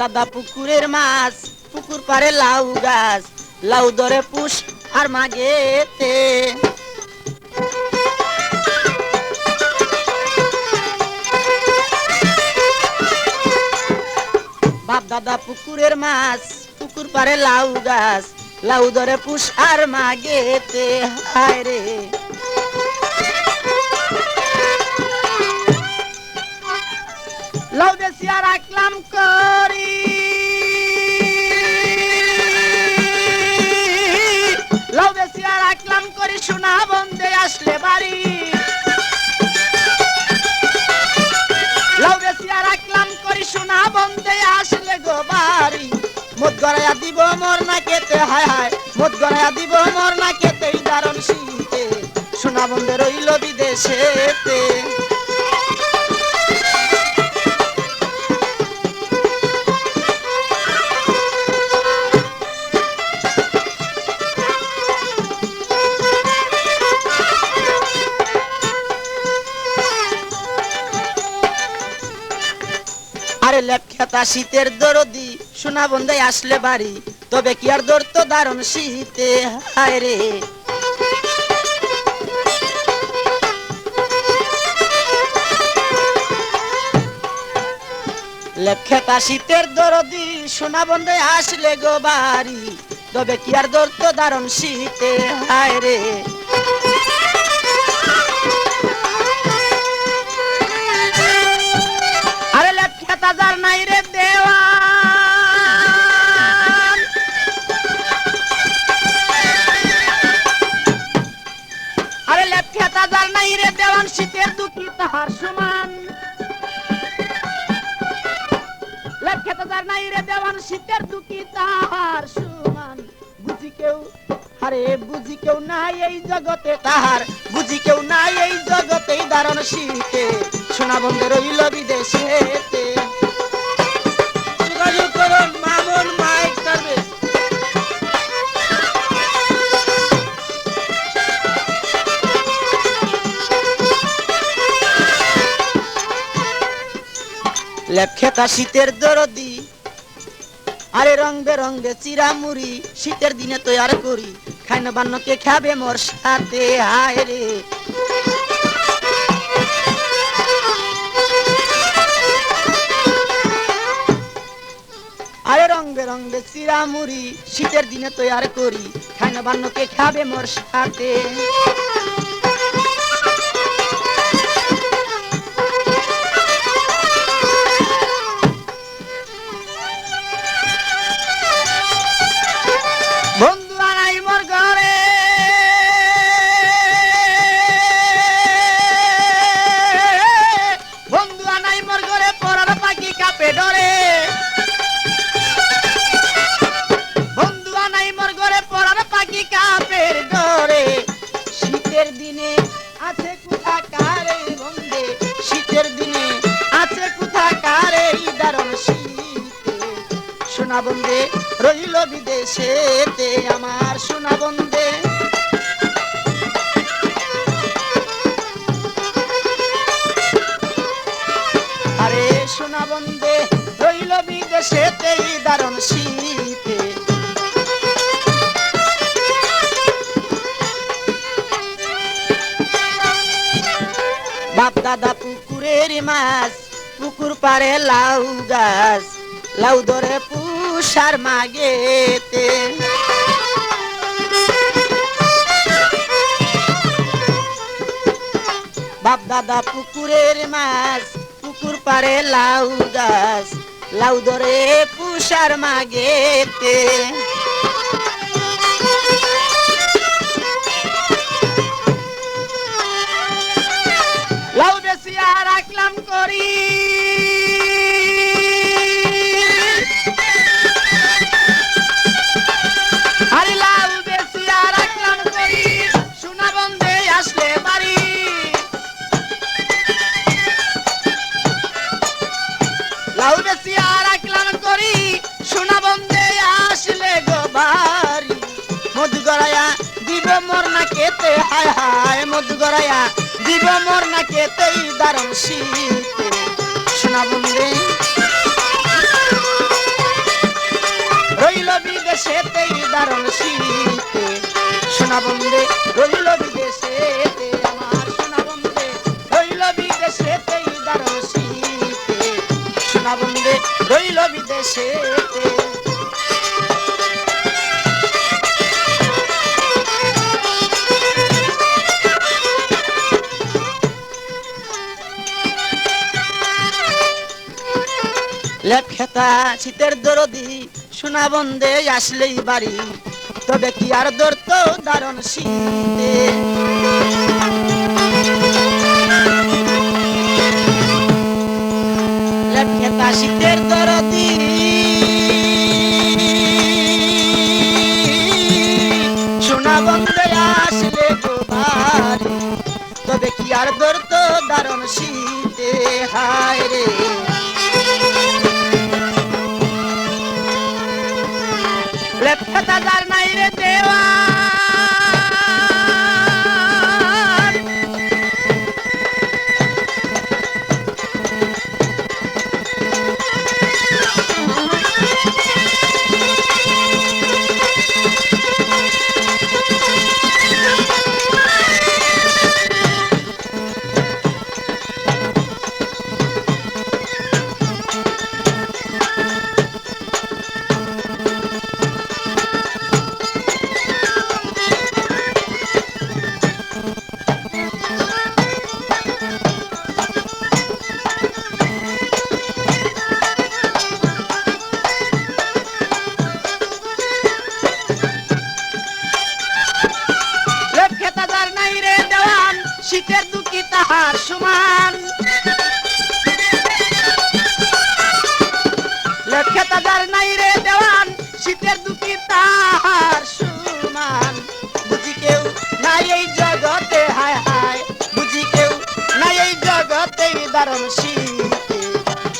দাদা পুকুরের মাছ, পুকুর পারে লাউ গাছ, লাউ ধরে পুষ আর মাগেতে। বাপ দাদা পুকুরের মাছ, পুকুর পারে লাউ গাছ, লাউ ধরে পুষ আর মাগেতে। হায় রে। বেশিয়া রাখলাম করি। লাউ বেশিয়া রাখলাম করি, সোনা বন্ধে আসলে বাড়ি। লাউ বেশিয়া রাখলাম করি, সোনা বন্ধে আসলে গো বাড়ি। মদ গড়াইয়া দিব মোর না কেতে হায় হায়। মদ গড়াইয়া দিব মোর না কেতে দারণ শীতে। সোনা বন্ধে রইল বিদেশেতে। লেপখ্যাতা শীতের দরদি। সোনা বন্ধে আসলে বাড়ি, তবে কি আর দর তো দারুণ শীতে? হায় রে। লেপখ্যাতা শীতের দরদি, সোনা বন্ধে আসলে গো বাড়ি, তবে কি আর দর তো দারুণ শীতে? হায় রে। তাহার সমান। লেপখ্যাতা যার নাই রে দেওয়ান, শীতের দুঃখী তাহার সমান। বুঝি কেউ, আরে বুঝি কেউ নাই এই জগতে তাহার। বুঝি কেউ নাই এই জগতে দারণ শীতে। সোনা বন্ধে রইল বিদেশেতে লেপখেতা শীতের দরদি। আরে রং বেরঙ্গে চিরামুড়ি, শীতের দিনে তৈয়ার করি। খাইন বান্নকে খাবে মোর সাথে, হায় রে। আরে রং বেরঙ্গে চিরামুড়ি, শীতের দিনে তৈয়ার করি। খাইন বান্নকে খাবে মোর সাথে। সোনা বন্ধে রইল বিদেশেতে আমার সোনা বন্ধে আরে সোনা বন্ধে রইল বিদেশেতে দারণ শীতে। বাপ দাদা পুকুরের মাছ, পুকুর পারে লাউ গাছ। লাউ ধরে পুষার মাগেতে। বাপ দাদা পুকুরের মাছ, পুকুর পারে লাউ গাছ লাউ ধরে পুষার মাগেতে। লাউ বেশ আর রাখলাম করি। হায় হায় মধু গড়াইয়া দিব মোর না কেতেই দারুণ শীতে। সোনা বন্ধে রইল বিদেশেতেই দারুণ শীতে। সোনা বন্ধে রইল বিদেশেতে লেপখেতা শীতের দরদি, সোনা বন্ধে আসলেই বাড়ি। তবে কি আর দর তো দারুণ শীতে? লেপখেতা শীতের দরদি। সোনা বন্ধে আসলে বাড়ি। তবে কি আর দর তো দারুণ শীতে? হায় রে। লেপটা যার নাই রে শীতের দুঃখী তাহার সমান। যার নাই রে দেওয়ান, শীতের দুঃখী তাহার সমান। বুঝি কেউ নাই এই জগতে, হায় হায়। বুঝি কেউ নাই এই জগতে, দারুণ শীতে।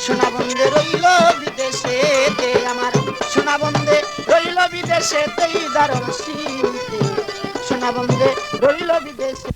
সোনা বন্ধে রইল বিদেশেতে আমার। সোনা বন্ধে রইল বিদেশেতেই দারুণ শীতে। সোনা বন্ধে রইল বিদেশে